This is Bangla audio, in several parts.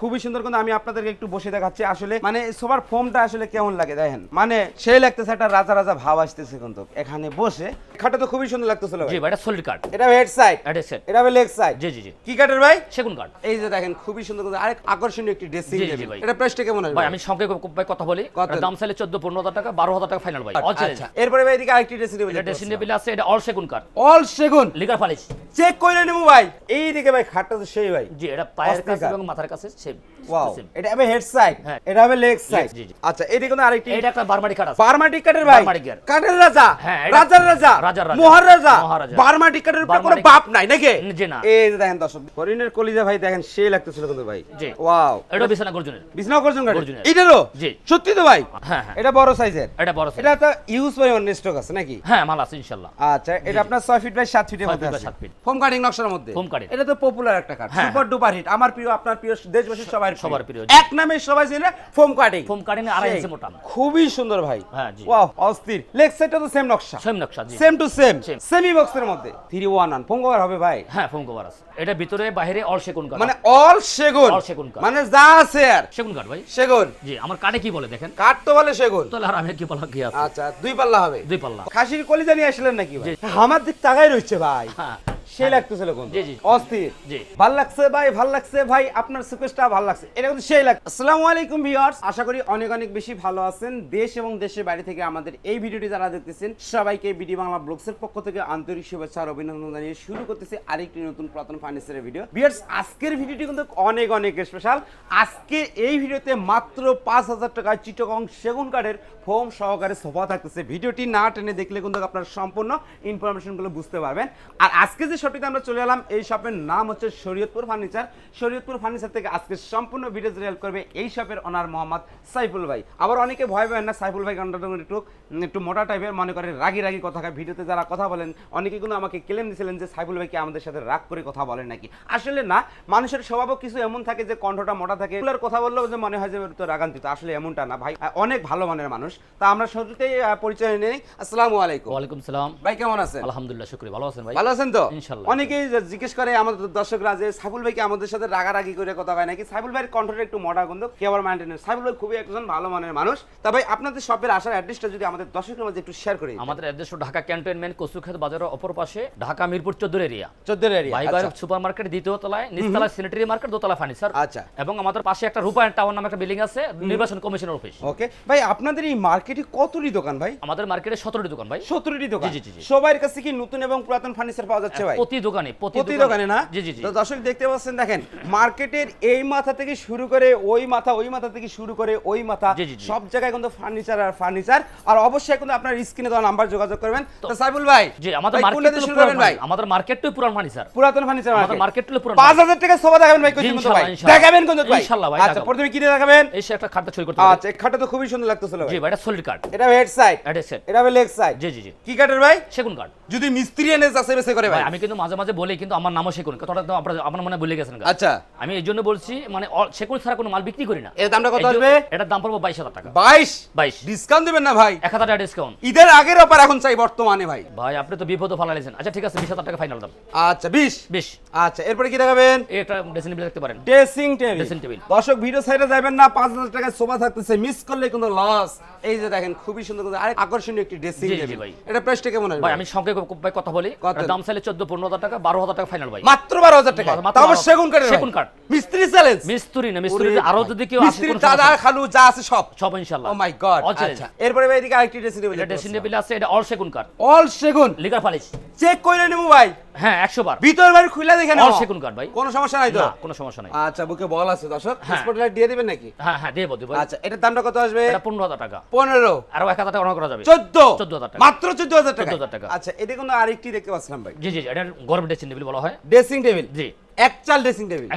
খুবই সুন্দর কিন্তু আমি আপনাদেরকে একটু বসে দেখাচ্ছি। আসলে মানে সোফার ফোমটা আসলে কেমন লাগে দেখেন? মানে সেই লাগতেছে একটা রাজা রাজা ভাব আসতেছে কিন্তু এখানে বসে। খাটটা তো খুবই সুন্দর লাগতেছিল জি ভাই এটা সলিড কাঠ এটা হেড সাইড এটা সেট এটা লেগ সাইড জি জি জি। কি কাঠের ভাই? সেগুন কাঠ এই যে দেখেন খুবই সুন্দর কিন্তু আরেক আকর্ষণীয় একটি ড্রেসিং জি, জি, টেবিল ভাই। এটা প্রাইসটা কেমন আসবে? ভাই আমি সংক্ষেপে ভাই কথা বলি? দাম চাইলে চোদ্দ পনেরো হাজার টাকা বারো হাজার টাকা ফাইনাল ভাই। আচ্ছা। এরপরে ভাই এদিকে আরেকটি ড্রেসিং টেবিল এটা ড্রেসিং টেবিল আছে এটা অল সেগুন কাঠ অল সেগুন। লিগার ফালিশ চেক করে নেব ভাই। এই দিকে ভাই খাটটা তো সেই ভাই। জি এটা পায়ের কাছে এবং মাথার কাছে। সেম ওয়াও এটা হবে হেড সাইড। এটা হবে লেগ সাইড জি, জি। আচ্ছা এদিকে কিন্তু আরেকটি এটা একটা বারমারি কাঠ আছে। বার্মাটিক কাঠের ভাই। বার্মাটিক রাজা। রাজার রাজা। রাজার রাজা। মহারাজা। মহারাজা। উপর কোনো বাপ নাই নাকি? জি না। এই যে দেখেন দর্শক হরিণের কলিজা ভাই দেখেন সেই লাগতেছিল কিন্তু ভাই। জি। ওয়াও এটা বিছানা গর্জনের। বিছনা করছেন গাড়ি এটারও জি। সত্যি তো ভাই? হ্যাঁ হ্যাঁ। এটা বড় সাইজের এটা বড়। এটা তো ইউজ পরিমাণ স্টক আছে নাকি? হ্যাঁ মাল আছে ইনশাল্লাহ। আচ্ছা এটা আপনার 6 ফিট বাই 7 ফিটের মধ্যে আছে। সাত feet। ফোম কাটিং নকশার মধ্যে। এটা তো পপুলার একটা সুপার ডুপার হিট আমার প্রিয় আপনার প্রিয় দেশবাসীর সবার সবার প্রিয়। এক নামে সবাই চেনে ফোম কাটিং ফোম কাটিং আড়াই ইঞ্চি মোটা। খুবই সুন্দর ভাই। হ্যাঁ, জি। ওয়াও অস্থির। লেগ সাইডটা তো সেম নকশা। সেম নকশা জি। সেম টু সেম সেমি বক্সের মধ্যে। 3 1 1 ফোম কভার হবে ভাই। হ্যাঁ ফোম কভার আছে। এটা ভিতরে বাইরে অল সেগুন কাঠ মানে অল সেগুন। All সেগুন কাঠ। মানে যা আছে আর। সেগুন কাঠ ভাই। সেগুন। জি আমার কাঠে কি বলে দেখেন? কাঠ তো বলে সেগুন। তাহলে আর আমি কি বলা কি আছে? আচ্ছা দুই পাল্লা হবে। দুই পাল্লা। খাসির কলিজা নিয়ে আসলেন নাকি ভাই। আমার দিক তাকাই রয়েছে ভাই। হ্যাঁ। সেই লাগতেছিল কোন? জি, জি। অস্থির। জি। ভালো লাগছে ভাই ভালো লাগছে ভাই আপনার সুকেশটা ভালো লাগছে এটা কিন্তু সেই লাগছে আসসালামু আলাইকুম ভিউয়ার্স আশা করি অনেক অনেক বেশি ভালো আছেন। দেশ এবং দেশের বাইরে থেকে আমাদের এই ভিডিওটি যারা দেখতেছেন সবাইকে বিডি বাংলা ব্লগসের পক্ষ থেকে আন্তরিক শুভেচ্ছা আর অভিনন্দন জানিয়ে শুরু করতেছি আরেকটি নতুন পুরাতন ফার্নিচারের ভিডিও। ভিউয়ার্স আজকের ভিডিওটি কিন্তু অনেক অনেক স্পেশাল আজকে এই ভিডিওতে মাত্র পাঁচ হাজার টাকায় চিটগং সেগুন কাঠের ফোম সহকারে সোফা থাকতেছে। ভিডিওটি না টেনে দেখলে কিন্তু আপনার সম্পূর্ণ ইনফরমেশনগুলো বুঝতে পারবেন। আর আজকে যে শপটিতে আমরা চলে এলাম। এই শপের নাম হচ্ছে শরীয়তপুর ফার্নিচার শরীয়তপুর ফার্নিচার থেকে আজকে সম্পূর্ণ ভিডিও রিয়েল করবে এই শপের ওনার মোহাম্মদ সাইফুল ভাই। আবার অনেকে ভয় পাবেন না সাইফুল ভাই কারণ একটু একটু মোটা টাইপের মনে করেন রাগি রাগি কথা হয় ভিডিওতে যারা কথা বলেন অনেকে কিন্তু আমাকে ক্লেম দিয়েছিলেন যে সাইফুল ভাই কি আমাদের সাথে রাগ করে কথা বলেন নাকি। আসলে না মানুষের স্বভাবও কিছু এমন থাকে যে কণ্ঠটা মোটা থাকে। এগুলোর কথা বললেও যে মনে হয় যে তো রাগান্বিত। আসলে এমনটা না ভাই। অনেক ভালো মানের মানুষ। তা আমরা শুরুতেই পরিচয় নেই। আসসালামু আলাইকুম। ওয়ালাইকুম সালাম। ভাই কেমন আছেন? আলহামদুলিল্লাহ শুক্রিয়া। ভালো আছেন ভাই? ভালো আছেন তো? অনেকেই জিজ্ঞেস করে আমাদের দর্শকরা যে সাইফুল ভাই কি আমাদের সাথে রাগারাগি করে কথা হয় নাকি? সাইফুল ভাইয়ের কণ্ঠটা একটু মোটা কিন্তু কে আবার মাইন্ড সাইফুল ভাই খুবই একজন ভালো মানের মানুষ। তা ভাই আপনাদের শপের আসার অ্যাড্রেসটা যদি আমাদের দর্শকের মাঝে একটু শেয়ার করে আমাদের অ্যাড্রেস ঢাকা ক্যান্টনমেন্ট কচুক্ষেত বাজারের অপর পাশে ঢাকা মিরপুর চোদ্দ এরিয়া। চোদ্দের এরিয়া ভাই সুপার মার্কেট দ্বিতীয় তলায় নিচতলায় স্যানিটারি মার্কেট দোতলা ফার্নিচার আচ্ছা। এবং আমাদের পাশে একটা রূপায়ণ টাওয়ার নামে একটা বিল্ডিং আছে নির্বাচন কমিশনের অফিস ওকে। ভাই আপনাদের এই মার্কেটে কতটি দোকান ভাই? আমাদের মার্কেটে সতেরোটি দোকান ভাই। সত্তরটি দোকান। জি, জি, জি। সবার কাছে কি নতুন এবং পুরাতন ফার্নিচার পাওয়া যাচ্ছে ভাই? প্রতি দোকানে প্রতি দোকানে। না? জি জি জি। তো দর্শক দেখতে পাচ্ছেন দেখেন মার্কেটের এই মাথা থেকে শুরু করে ওই মাথা ওই মাথা থেকে শুরু করে ওই মাথা। সব জায়গায় কিন্তু ফার্নিচার আর ফার্নিচার আর অবশ্যই কিন্তু আপনার স্ক্রিনে দেওয়া নাম্বার যোগাযোগ করবেন। তো সাইবুল ভাই জি আমাদের মার্কেট শুরু করবেন ভাই। আমাদের মার্কেটটাই পুরান ফার্নিচার পুরাতন ফার্নিচার আমাদের মার্কেট হলো পুরান পাঁচ হাজার টাকা সোফা দেখাবেন ভাই কোচিং ইনশাল্লাহ, ভাই? দেখাবেন কোন ভাই? ইনশাল্লাহ ভাই, আচ্ছা প্রথমে কি দেখাবেন? এসে একটা খাটটা ছবি করতে আচ্ছা এই খাটটা তো খুবই সুন্দর লাগতেছিল ভাই। জি ভাই এটা সলিড কাঠ এটা হেড সাইড এটা সেট এটা লেগ সাইড জি জি জি। কি কাঠের ভাই? সেগুন কাঠ যদি মিস্ত্রি এনে যাচ্ছে বেসে করে ভাই। আমি কিন্তু মাঝে মাঝে বলে কিন্তু আমার নামও সেগুন কথাটা তো আপনার আপনার মনে ভুলে গেছেন আচ্ছা। আমি এই জন্য বলছি মানে সেগুন ছাড়া কোনো মাল বিক্রি করি না। এর দামটা কত আসবে? এটার দাম পড়ব বাইশ হাজার টাকা। বাইশ? বাইশ। ডিসকাউন্ট দিবেন না ভাই। এক হাজার টাকা ডিসকাউন্ট ঈদের আগের অফার এখন চাই বর্তমানে ভাই। ভাই আপনি তো বিপদ ফালাইছেন। আচ্ছা ঠিক আছে বিশ হাজার টাকা ফাইনাল দাম। আচ্ছা বিশ? বিশ। আচ্ছা এরপরে কি দেখাবেন? একটা ড্রেসিং টেবিল দেখতে পারেন। Dressing table Dressing table। দর্শক ভিডিও সাইডে যাবেন না পাঁচ হাজার টাকায় সোফা থাকতেছে। মিস করলে কিন্তু লস এই যে দেখেন খুবই সুন্দর কিন্তু আরেক আকর্ষণীয় একটি ড্রেসিং টেবিল ভাই। এটা প্রাইসটা কেমন আসবে? ভাই আমি ভাই কথা বলি। দাম চাইলে চোদ্দ পনেরো হাজার টাকা বারো হাজার টাকা ফাইনাল ভাই মাত্র বারো হাজার টাকা? 12,000 সেগুন কাঠ সেগুন কাঠ। মিস্ত্রি চ্যালেঞ্জ মিস্ত্রি না মিস্ত্রি আরও যদি কেউ মিস্ত্রি দাদা খালু যা আছে সব। সব ইনশাল্লাহ ও মাই গড। আচ্ছা। এরপরে ভাই এদিকে আরেকটি ড্রেসিং টেবিল ড্রেসিং টেবিল আছে এটা অল সেগুন কাঠ অল সেগুন? লিগার ফালিশ চেক করে নিমু ভাই। হ্যাঁ একশো বার। ভিতর বাড়ি খুলে দেখে নাও সেগুন কাঠ ভাই। কোনো সমস্যা নাই তো? না কোনো সমস্যা নাই। আচ্ছা বুকে বল আছে দর্শক। হ্যাঁ। স্পটলাইট দিয়ে দিবেন নাকি? হ্যাঁ হ্যাঁ দেবো দেবো আচ্ছা এটার দামটা কত আসবে? এটা পনেরো হাজার টাকা। পনেরো। আর এক হাজার টাকা অনার করা যাবে। চোদ্দ? 14,000 টাকা। মাত্র চোদ্দ হাজার টাকা? 14,000 টাকা। আচ্ছা এটা কিন্তু আরেকটি দেখতে পাচ্ছিলাম ভাই। জি জি এটা গরম ড্রেসিং টেবিল বলা হয়। Dressing table. জি। একচাল ড্রেসিং টেবিল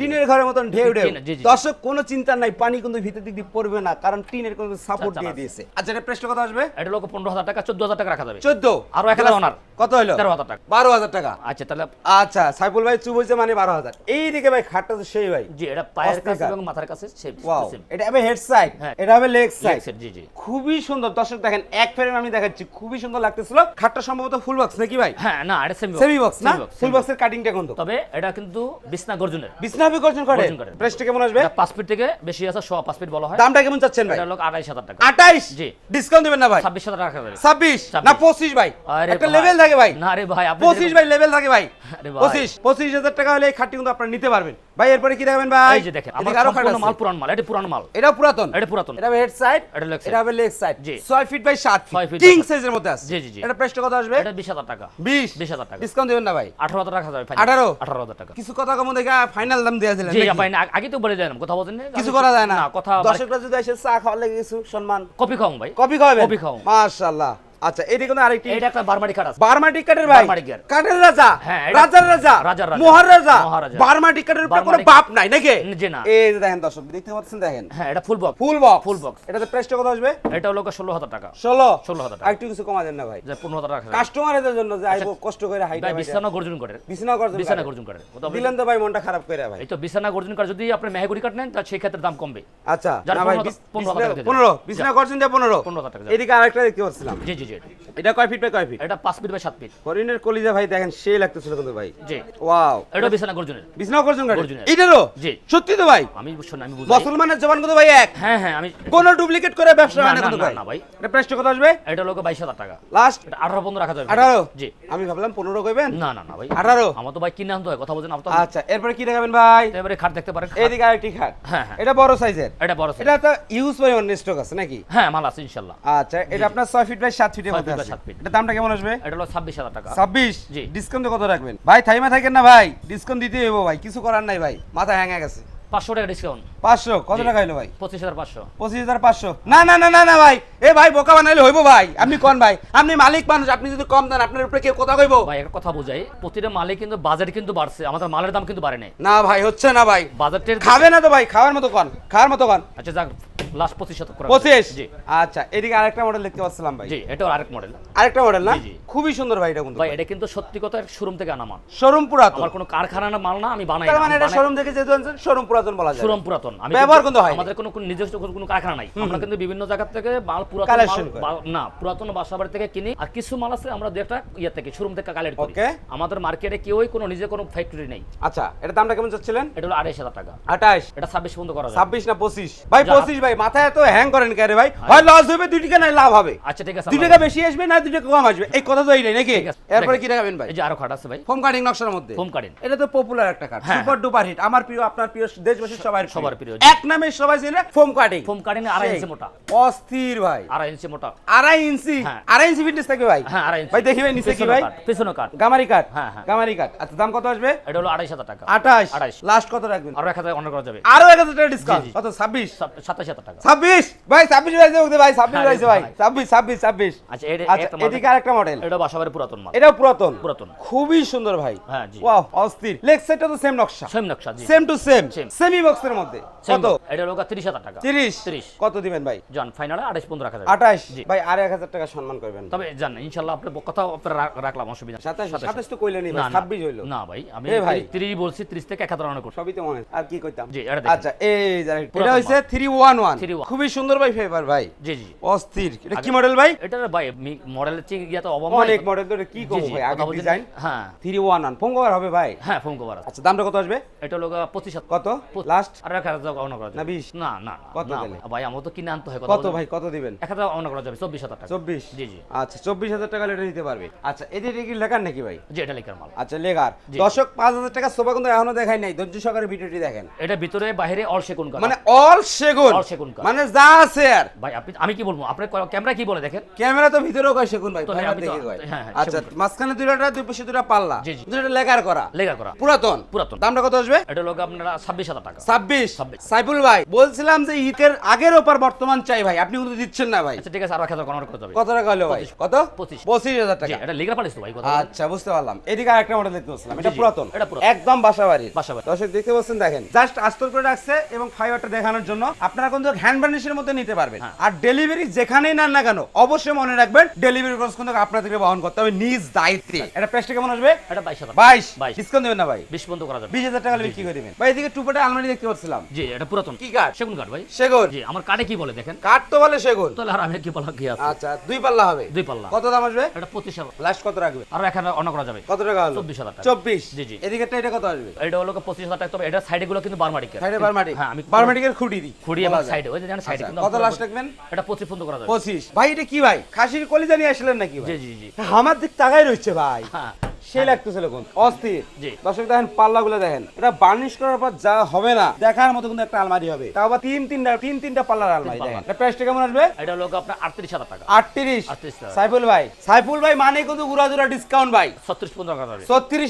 টিনের ঘরের মতন ঢেউ ঢেউ। দর্শক কোনো চিন্তা নাই পানি কিন্তু ভিতর দিক দিয়ে পড়বে না কারণ টিনের কোনো সাপোর্ট আচ্ছা, দিয়ে আচ্ছা। দিয়েছে। আচ্ছা এটা প্রেসটা কত আসবে? এটা লোক পনেরো হাজার টাকা চোদ্দ হাজার টাকা রাখা যাবে। চোদ্দ? আরও এক হাজার কত হলো? তেরো হাজার টাকা। বারো হাজার টাকা। আচ্ছা তাহলে আচ্ছা সাইফুল ভাই চুপ হয়েছে মানে বারো হাজার। এই দিকে ভাই খাটটা তো সেই ভাই। জি এটা পায়ের কাছে এবং মাথার কাছে সেম এটা হবে হেড সাইড হ্যাঁ। এটা হবে লেগ সাইড জি জি। খুবই সুন্দর। দর্শক দেখেন এক ফ্রেম আমি দেখাচ্ছি। খুবই সুন্দর লাগতেছিল। খাটটা সম্ভবত ফুল বক্স নাকি ভাই? হ্যাঁ না এটা সেমি সেমি বক্স না? ফুল বক্সের কাটিংটা কোন তবে এটা কিন্তু কিন্তু বিছনা গর্জনের। বিছনা বি গর্জন করে। প্রাইসটা কেমন আসবে? এটা পাঁচ ফিট থেকে বেশি আছে সোয়া পাঁচ ফিট বলা হয়। দামটা কেমন চাচ্ছেন ভাই? এটা লোক আড়াইশ হাজার টাকা। আঠাইশ? জি। ডিসকাউন্ট দিবেন না ভাই? ছাব্বিশ হাজার টাকা যাবে ছাব্বিশ? ছাব্বিশ। না পঁচিশ ভাই। একটা লেভেল থাকে ভাই। না রে ভাই আপনি পঁচিশ ভাই লেভেল থাকে ভাই। আরে ভাই। পঁচিশ পঁচিশ হাজার টাকা হলে এই খাটটি কিন্তু আপনি নিতে পারবেন। ভাই এরপরে কি দেখাবেন ভাই? এই যে দেখেন আমার আরও আছে। মাল পুরান মাল এটা পুরান মাল। এটা পুরাতন? এটা পুরাতন। এটা হেড সাইড এটা leg side। এটা হবে লেগ সাইড জি। 6 ফিট বাই 7 ফিট কিং সাইজের মধ্যে আছে। জি, জি, জি। এটা প্রাইসটা কত আসবে? এটা বিশ হাজার টাকা। 20 বিশ হাজার টাকা। ডিসকাউন্ট দিবেন না ভাই। আঠারো হাজার টাকা যাবে 18? আঠারো হাজার টাকা। কিছু কথা কম দেখা ফাইনাল দাম দেয়া দিলেন জি? আপনি আগে তো বলে দিলাম কথা বলছেন কিছু করা যায় না। কথা দর্শকরা যদি এসে চা খাওয়ার লাগে কিছু সম্মান। কপি খাও ভাই। কপি খাওয়াবেন? কপি খাওয়াবো। মাশাআল্লাহ। আচ্ছা কোনো আরেকটি এটা একটা আছে। ভাই। রাজা হ্যাঁ, রাজার রাজা রাজার রাজা। মহার রাজা উপরে কোনো বাপ নাই নাকি? জি না। এই যে দেখেন দর্শক দেখতে পাচ্ছেন দেখেন। হ্যাঁ এটা full box full box box। এটাতে প্রাইসটা কত আসবে? এটা হলো ষোলো হাজার টাকা। 16 16,000 টাকা। আরেকটু কিছু কমা দেন না ভাই। যে পনেরো হাজার টাকা কাস্টমারদের জন্য যে আইবো কষ্ট করে হাইটা ভাই বিছানা গর্জন করে। বিছানা করতে বিছানা গর্জন করে। দিলেন তো ভাই মনটা খারাপ করে ভাই। এই তো বিছানা গর্জন করে। যদি আপনি মেহগুড়ি কাঠ নেন তাহলে সেই ক্ষেত্রে দাম কমবে। আচ্ছা না ভাই টাকা পনেরো যাবে। বিছনা করছেন যে পনেরো। পনেরো টাকা। এদিকে আরেকটা দেখতে পাচ্ছিলাম। জি জি। জি এটা কয় ফিট বাই কয় ফিট? এটা পাঁচ ফিট বাই সাত ফিট। হরিণের কলিজা ভাই দেখেন সেই লাগতেছিল কিন্তু ভাই। জি। ওয়াও। এটা বিছানা গর্জনের। বিছনা গাড়ি Original। এটারও জি। সত্যি তো ভাই? আমি বুঝছেন আমি বুঝি। মুসলমানের জবান কত ভাই এক। হ্যাঁ হ্যাঁ আমি কোন ডুপ্লিকেট করে ব্যবসা হয় না কিন্তু ভাই। না ভাই। এটা প্রাইসটা কত আসবে? এটা লোক বাইশ হাজার টাকা। লাস্ট এটা আঠারো পর্যন্ত রাখা যাবে। আঠারো? জি। আমি ভাবলাম পনেরো কইবেন? না না না ভাই। আঠারো? আমার তো ভাই কিনে আনতে হয় কথা বলছেন আপনার আচ্ছা এরপরে কি দেখাবেন ভাই? এবারে খাট দেখতে পারেন খাট। এইদিকে আরেকটি খাট। হ্যাঁ, হ্যাঁ। এটা বড় সাইজের এটা বড় size। এটা তো ইউজ পরিমাণ স্টক আছে নাকি? হ্যাঁ মাল আছে ইনশাল্লাহ। আচ্ছা এটা আপনার ছয় ফিট বাই সাত ফিটের মধ্যে আছে। এটা দামটা কেমন আসবে? এটা হলো ছাব্বিশ হাজার টাকা। ছাব্বিশ? জি। ডিসকাউন্ট কত রাখবেন? ভাই থাইমা থাকেন না ভাই। ডিসকাউন্ট দিতে হইব ভাই। কিছু করার নাই ভাই। মাথা হ্যাঙ্গা গেছে। পাঁচশো টাকা ডিসকাউন্ট পাঁচশো? কত টাকা হইল ভাই? পঁচিশ হাজার পাঁচশো। পঁচিশ হাজার পাঁচশো। না না না না না ভাই। এ ভাই বোকা বানাইলে হইব ভাই। আপনি কোন ভাই? আপনি মালিক মানুষ আপনি যদি কম দেন আপনার উপরে কেউ কথা কইব? ভাই একটা কথা বোঝাই। প্রতিটা মালে কিন্তু বাজার কিন্তু বাড়ছে। আমাদের মালের দাম কিন্তু বাড়ে নাই। না ভাই হচ্ছে না ভাই। বাজারটের খাবে না তো ভাই। খাওয়ার মতো কন। খাওয়ার মতো কন। আচ্ছা যাক। লাস্ট পঁচিশ শতক পঁচিশ? জি। আচ্ছা এদিকে আরেকটা মডেল দেখতে পাচ্ছিলাম ভাই। জি এটাও আরেক মডেল আরেকটা মডেল না। খুবই সুন্দর ভাই এটা কিন্তু। ভাই এটা কিন্তু সত্যি কথা শোরুম থেকে আনা মাল। শোরুম পুরাতন। আমার কোনো কারখানার মাল না আমি বানাই মানে এটা শোরুম থেকে যেহেতু আনছেন শোরুম পুরাতন বলা যায়। শোরুম পুরাতন। আমি ব্যবহার কিন্তু হয়নি। আমাদের কোনো নিজস্ব কোনো- কারখানা নাই। আমরা কিন্তু বিভিন্ন জায়গা থেকে মাল পুরাতন না পুরাতন বাসাবাড়ি থেকে কিনি। আর কিছু মাল আছে আমরা একটা ইয়ে থেকে শোরুম থেকে কালেক্ট করি. আমাদের মার্কেটে কেউই কোনো নিজে কোনো ফ্যাক্টরি নেই। আচ্ছা এটা দামটা কেমন চাচ্ছিলেন? এটা হলো আড়াইশ হাজার টাকা। আঠাশ এটা ছাব্বিশ পর্যন্ত করা যায় ছাব্বিশ না পঁচিশ? ভাই পঁচিশ ভাই মাথায় এত হ্যাং করেন কে রে ভাই? হয় লস হবে দুই টাকা নাই লাভ হবে। আচ্ছা ঠিক আছে দুই টাকা বেশি আসবে না দুই টাকা কম আসবে? এই কথা তো এই নাই নাকি? এরপরে কি দেখাবেন ভাই? এই যে আরও খাট আছে ভাই। ফোম কাটিং নকশার মধ্যে। ফোম কাটিং এটা তো পপুলার একটা কাট সুপার ডুপার হিট আমার প্রিয় আপনার প্রিয় দেশবাসীর সবার সবার প্রিয়। এক নামে সবাই চেনে ফোম কাটিং ফোম কাটিং আড়াই ইঞ্চি মোটা। অস্থির ভাই। আড়াই ইঞ্চি মোটা। আড়াই ইঞ্চি? হ্যাঁ। আড়াই ইঞ্চি ফিটনেস থাকবে ভাই। হ্যাঁ আড়াই ইঞ্চি। ভাই দেখি ভাই নিচে কি ভাই? কাট, পেছনে কাট গামারি কাট হ্যাঁ, হ্যাঁ। গামারি কাট আচ্ছা দাম কত আসবে? এটা হলো আড়াইশ হাজার টাকা। আঠাশ। আঠাশ। লাস্ট কত রাখবেন? আরও এক হাজার অনেক করা যাবে। আরও এক হাজার টাকা ডিসকাউন্ট। কত? ছাব্বিশ? সাত- সাতাশ হাজার টাকা। ছাব্বিশ! ভাই ছাব্বিশ রয়েছে ওকে ভাই ছাব্বিশ আরে ভাই। ভাই। ছাব্বিশ ছাব্বিশ ছাব্বিশ। আচ্ছা এটা আচ্ছা একটা মাল এদিকে আরেকটা মডেল এটা বাসাবাড়ি পুরাতন মাল এটাও পুরাতন। পুরাতন। খুবই সুন্দর ভাই। হ্যাঁ, জি। ওয়াও অস্থির। লেগ সেটটা তো সেম নকশা। সেম নকশা জি। সেম টু সেম সেমি বক্সের মধ্যে। কত? এটা হলো তিরিশ টাকা। 30 তিরিশ। কত দিবেন ভাই? জান ফাইনালে আড়াইশ পর্যন্ত রাখা যাবে আঠাশ? জি। ভাই আর এক হাজার টাকা সম্মান করবেন। তবে জান ইনশাল্লাহ আপনি কথা আপনার রাখলাম অসুবিধা নেই। সাতাশ সাতাশ। সাতাশ তো কইলেনি না, না, ছাব্বিশ হইল। না ভাই আমি বলছি ত্রিশ থেকে এক হাজার করছি। সবই তো মনে আর কি কইতাম? জি। আচ্ছা এই এটা হইছে থ্রি ওয়ান ওয়ান 311 খুবই সুন্দর ভাই ফেভার ভাই। জি জি অস্থির। এটা কি মডেল ভাই? এটা ভাই মডেলের চেয়ে ইয়া তো অনেক মডেল তো কি জি, ভাই? আগে ডিজাইন হ্যাঁ। ফোন হবে ভাই? হ্যাঁ ফোন কভার আচ্ছা দামটা কত আসবে? এটা পঁচিশ হাজার কত? পঁচিশ। লাস্ট আর এক হাজার টাকা করা যাবে। না, বিশ? না না কত ভাই আমার তো কিনে আনতে হয় কত ভাই কত দিবেন? অনেক করা যাবে চব্বিশ হাজার টাকা। চব্বিশ? জি জি। আচ্ছা চব্বিশ হাজার টাকা এটা নিতে পারবে। আচ্ছা এদিকে কি লেখার নাকি ভাই? জি এটা লেখার মাল। আচ্ছা। দর্শক পাঁচ হাজার টাকা সোফা কিন্তু এখনও দেখাই নাই। ধৈর্য সহকারে ভিডিওটি দেখেন। এটা ভিতরে বাইরে অল সেগুন। মানে অল সেগুন। All সেগুন কাঠ। মানে যা আছে আর। ভাই আপনি আমি কি বলব? আপনার ক্যামেরা কি বলে দেখেন? ক্যামেরা তো ভিতরেও কয় সেগুন ভাই? দেখে কয়। হ্যাঁ, হ্যাঁ, আচ্ছা। মাঝখানে দুইটা দুই পাশে দুইটা পাল্লা। দুইটা লেগার করা। করা। পুরাতন। পুরাতন। দামটা কত আসবে? এটা লোক আপনারা টাকা। ছাব্বিশ। ছাব্বিশ। সাইফুল ভাই বলছিলাম যে ঈদের আগের ওপর বর্তমান চাই ভাই। আপনি কিন্তু দিচ্ছেন না ভাই। আচ্ছা ঠিক আছে আরও কত টাকা হলো ভাই। কত? পঁচিশ। পঁচিশ হাজার জি টাকা এটা পালিস তো ভাই বলেন। আচ্ছা বুঝতে পারলাম। এদিকে আরেকটা মডেল দেখতে পাচ্ছিলাম এটা পুরাতন। এটা পুরাতন। একদম বাসাবাড়ির। বাসাবাড়ির। দর্শক দেখতে পাচ্ছেন দেখেন। জাস্ট আস্তর করে রাখছে এবং ফাইবারটা দেখানোর জন্য। আপনারা কিন্তু হ্যান্ড বার্নিশের মধ্যে নিতে পারবেন। হ্যাঁ। আর ডেলিভারি যেখানেই নেন না কেন অবশ্যই মনে রাখবেন ডেলিভারি খরচ কিন্তু আপনাদেরকে বহন করতে হবে নিজ দায়িত্বে। এটা প্রাইসটা কেমন আসবে? এটা বাইশ হাজার। বাইশ। বাইশ। ডিসকাউন্ট দেবেন না ভাই? বিশ বন্ধ করা যাবে। বিশ হাজার টাকা বিক্রি করে দিবেন। ভাই এদিকে টুপেটা আলমারি দেখতে পাচ্ছিলাম। জি এটা পুরাতন। কি কাঠ? সেগুন কাঠ ভাই। সেগুন। জি আমার কাঠে কি বলে দেখেন? কাঠ তো বলে সেগুন। তাহলে আর আমি কি বলা কি আছে? আচ্ছা দুই পাল্লা হবে। দুই পাল্লা। কত দাম আসবে? এটা পঁচিশ হাজার। লাস্ট কত রাখবে? আর এখানে অন্য করা যাবে। কত টাকা হলো? চব্বিশ হাজার টাকা। চব্বিশ। জি, জি। এদিকে এটা কত আসবে? এটা হলো পঁচিশ হাজার টাকা তবে এটা সাইডে গুলো কিন্তু বারমাটিকের সাইডে বারমাটি হ্যাঁ আমি বারমাটিকের খুঁটি দি। খুঁড়ি এবং সাইডে ওই যে জানেন সাইডে আচ্ছা, কত লাস্ট রাখবেন? এটা পঁচিশ বন্ধ করা যাবে। পঁচিশ। ভাই এটা কি ভাই? খাসির কলিজা নিয়ে আসলেন নাকি ভাই? জি জি আমার দিক তাকাই রয়েছে ভাই। হ্যাঁ। সেই লাগতেছিল কোন অস্থির। দর্শক দেখেন পাল্লা দেখেন। এটা বার্নিশ করার পর যা হবে না দেখার মতো কিন্তু একটা আলমারি হবে। তাও আবার তিন তিনটা তিন তিনটা পাল্লার আলমারি দেখেন। এটা প্রাইসটা কেমন আসবে? এটা হলো আপনার আটত্রিশ হাজার টাকা। 38 সাইফুল ভাই। সাইফুল ভাই মানে কিন্তু উড়াদুরা ডিসকাউন্ট ভাই। ছত্রিশ পনেরো করা যাবে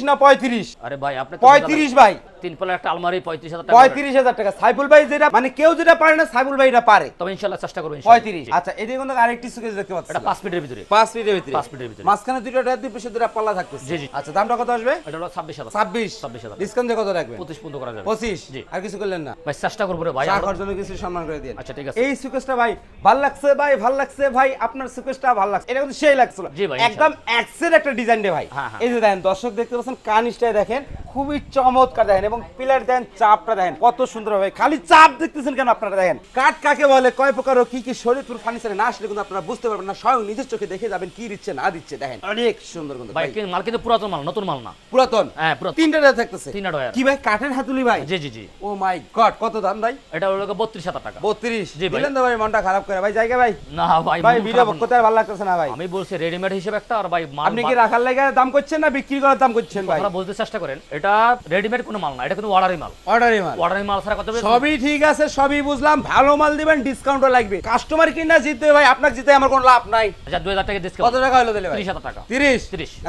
না পঁয়ত্রিশ? আরে ভাই আপনি তো পঁয়ত্রিশ ভাই। তিন পাল্লা একটা আলমারি পঁয়ত্রিশ হাজার পঁয়ত্রিশ হাজার টাকা। সাইফুল ভাই যেটা মানে কেউ যেটা পারে না সাইফুল ভাই এটা পারে। তবে ইনশাল্লাহ চেষ্টা করব পঁয়ত্রিশ। আচ্ছা এদিকে কিন্তু আরেকটি সুকেজ দেখতে পাচ্ছি। এটা পাঁচ মিনিটের ভিতরে। পাঁচ ফিটের ভিতরে। পাঁচ ফিটের ভিতরে। মাঝখানে দুটো টাকা দুই পিসে দুটো পাল্লা থাকতেছে। জি, জি। আচ্ছা দামটা কত আসবে? এটা হলো ছাব্বিশ হাজার। ছাব্বিশ। ছাব্বিশ হাজার। ডিসকাউন্ট কত রাখবেন? পঁচিশ পর্যন্ত করা যাবে। পঁচিশ? জি। আর কিছু করলেন না। ভাই চেষ্টা করব রে ভাই চা জন্য কিছু সম্মান করে দিন আচ্ছা, ঠিক আছে। এই সুকেশটা ভাই ভালো লাগছে ভাই ভালো লাগছে ভাই আপনার সুকেশটা ভালো লাগছে। এটা কিন্তু সেই লাগছিল। জি ভাই, একদম এক্সের একটা ডিজাইন রে ভাই। হ্যাঁ, হ্যাঁ। এই যে দেখেন দর্শক দেখতে পাচ্ছেন কানিসটাই দেখেন খুবই চমৎকার দেখেন। এবং পিলার দেখেন চাপটা দেখেন কত সুন্দর ভাবে খালি চাপ দেখতেছেন কেন আপনারা দেখেন? কাঠ কাকে বলে কয় প্রকার ও কি কি শরীরপুর ফার্নিচারে না আসলে কিন্তু আপনারা বুঝতে পারবেন না স্বয়ং নিজের চোখে দেখে যাবেন কি দিচ্ছে না দিচ্ছে দেখেন। অনেক সুন্দর কিন্তু ভাই মাল কিন্তু পুরাতন মাল নতুন মাল না। পুরাতন? হ্যাঁ পুরাতন। তিনটা টাকা থাকতেছে? তিনটা ডয়ার। কি ভাই কাঠের হাতুলি ভাই? জি জি জি। ও মাই গড কত দাম ভাই? এটা হলো বত্রিশ হাজার টাকা। বত্রিশ? জি ভাই। দিলেন তো ভাই মনটা খারাপ করে। ভাই জায়গা ভাই? না ভাই ভাই ভিডিও। করতে আর ভালো লাগতেছে না ভাই? আমি বলছি রেডিমেড হিসেবে একটা আর ভাই মাল আপনি কি রাখার লাগে দাম করছেন না বিক্রি করার দাম করছেন ভাই? আপনারা বুঝতে চেষ্টা করেন এটা রেডিমেড কোনো মাল না এটা কিন্তু অর্ডারি মাল অর্ডারই মাল অর্ডারি মাল ছাড়া কত সবই ঠিক আছে সবই বুঝলাম। ভালো মাল দিবেন ডিসকাউন্টও লাগবে। কাস্টমার কিনা জিতবে ভাই আপনার জিতে আমার কোনো লাভ নাই। আচ্ছা টাকা কত টাকা হলো দিলে ভাই? টাকা। তিরিশ?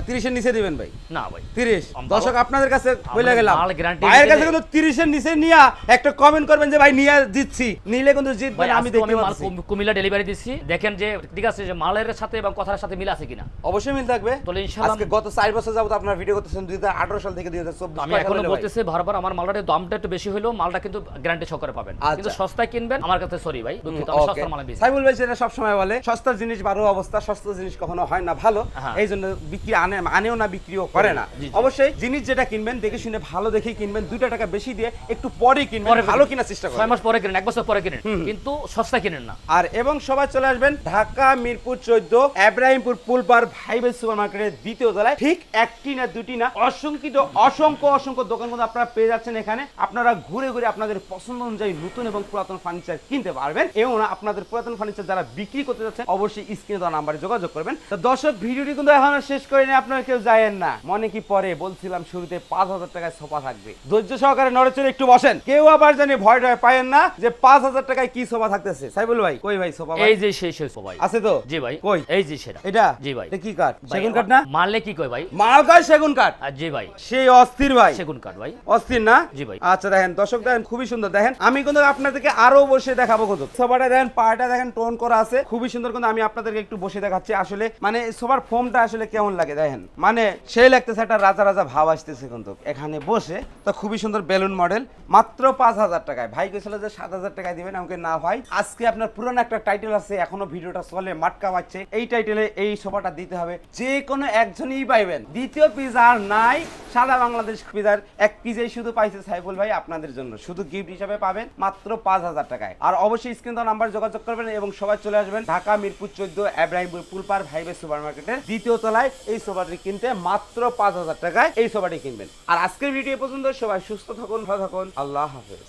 30 না নিচে দিবেন ভাই। না ভাই। দর্শক আপনাদের কাছে বলে গেলাম। মাল guarantee ভাইয়ের কাছে কিন্তু নিচে নিয়ে একটা কমেন্ট করবেন যে ভাই নিয়ে জিতছি নিলে কিন্তু জিতবেন আমি দেখতে পাচ্ছি। কুমিল্লা ডেলিভারি দিচ্ছি দেখেন যে ঠিক আছে যে মালের সাথে এবং কথার সাথে মিল আছে কিনা। অবশ্যই মিল থাকবে। তাহলে ইনশাআল্লাহ আজকে গত চার বছর যাবত আপনার ভিডিও করতেছেন দুই হাজার আঠারো সাল থেকে আমি এখনও বলতেছি বারবার আমার মালটার দামটা একটু বেশি হলেও মালটা কিন্তু গ্যারান্টি সহকারে পাবেন। আচ্ছা। কিন্তু সস্তায় কিনবেন আমার কাছে সরি ভাই দুঃখিত আমি সস্তার মাল বেশি। সাইবুল ভাই যেটা সবসময় বলে সস্তার জিনিস বারো অবস্থা সস্তা জিনিস কখনো হয় না ভালো। হ্যাঁ। এই জন্য বিক্রি আনে আনেও না বিক্রিও করে না। অবশ্যই জিনিস যেটা কিনবেন দেখে শুনে ভালো দেখে কিনবেন দুইটা টাকা বেশি দিয়ে একটু পরে কিনবেন ভালো। কেনার চেষ্টা ছয় করবেন মাস পরে কিনেন এক বছর পরে কিনেন কিন্তু সস্তা কিনেন না। আর এবং সবাই চলে আসবেন ঢাকা মিরপুর চোদ্দ এব্রাহিমপুর পুলপার ভাইবেল সুপার মার্কেটের দ্বিতীয় তলায়। ঠিক একটি না দুটি না অসংখ্যিত অসংখ্য অসংখ্য দোকান কিন্তু আপনারা পেয়ে যাচ্ছেন এখানে। আপনারা ঘুরে ঘুরে আপনাদের পছন্দ অনুযায়ী নতুন এবং পুরাতন ফার্নিচার কিনতে পারবেন। এবং আপনাদের পুরাতন ফার্নিচার যারা বিক্রি করতে যাচ্ছেন অবশ্যই স্ক্রিনে দেওয়া নাম্বারে যোগাযোগ করবেন। তো দর্শক ভিডিওটি কিন্তু এখনও শেষ করেনি আপনারা কেউ যায়েন না। মনে কি পরে বলছিলাম শুরুতে পাঁচ হাজার টাকায় সোফা থাকবে। ধৈর্য সহকারে নড়েচড়ে একটু বসেন। কেউ আবার জানি ভয় টয় পায়েন না যে পাঁচ হাজার টাকায় কি সোফা থাকতেছে। সাইবুল ভাই কই ভাই সোফা এই যে সেই সেই ভাই। আছে তো? জি ভাই। কই? এই যে সেটা। এটা? জি ভাই। এটা কি কাঠ? সেগুন কাঠ না? মারলে কি কয় ভাই? মাল কাঠ সেগুন কাঠ? আর জি ভাই। সেই অস্থির ভাই। সেগুন কাঠ ভাই। অস্থির না? জি ভাই। আচ্ছা দেখেন দর্শক দেখেন খুবই সুন্দর। দেখেন আমি কিন্তু আপনাদেরকে আরও বসে দেখাবো কত সোফাটা দেখেন পাটা দেখেন টোন করা আছে। খুবই সুন্দর কিন্তু আমি আপনাদেরকে একটু বসে দেখাচ্ছি। আসলে মানে সোফার ফোমটা আসলে কেমন লাগে দেখেন? মানে সেই লাগতেছে একটা রাজা রাজা ভাব আসতেছে কিন্তু এখানে বসে। তো খুবই সুন্দর বেলুন মডেল মাত্র পাঁচ হাজার টাকায়। ভাই গেছিল যে সাত হাজার টাকায় দিবেন আমাকে না ভাই। আজকে আপনার পুরনো একটা টাইটেল আছে এখনও ভিডিওটা চলে মাটকা বাজছে এই টাইটেলে এই সোফাটা দিতে হবে। যে কোনো একজনই পাইবেন। দ্বিতীয় পিস আর নাই সাদা বাংলাদেশ পিজার এক পিজেই শুধু পাইছে সাইফুল ভাই আপনাদের জন্য। শুধু গিফট হিসাবে পাবেন মাত্র পাঁচ হাজার টাকায়। আর অবশ্যই স্ক্রিন তো নাম্বার যোগাযোগ করবেন এবং সবাই চলে আসবেন ঢাকা, মিরপুর, চোদ্দ, এব্রাহিমপুর পুলপার ভাইবে সুপার মার্কেটের দ্বিতীয় তলায় এই সোফাটি কিনতে মাত্র পাঁচ হাজার টাকায় এই সোফাটি কিনবেন। আর আজকের ভিডিও পর্যন্ত সবাই সুস্থ থাকুন, ভালো থাকুন। আল্লাহ হাফেজ।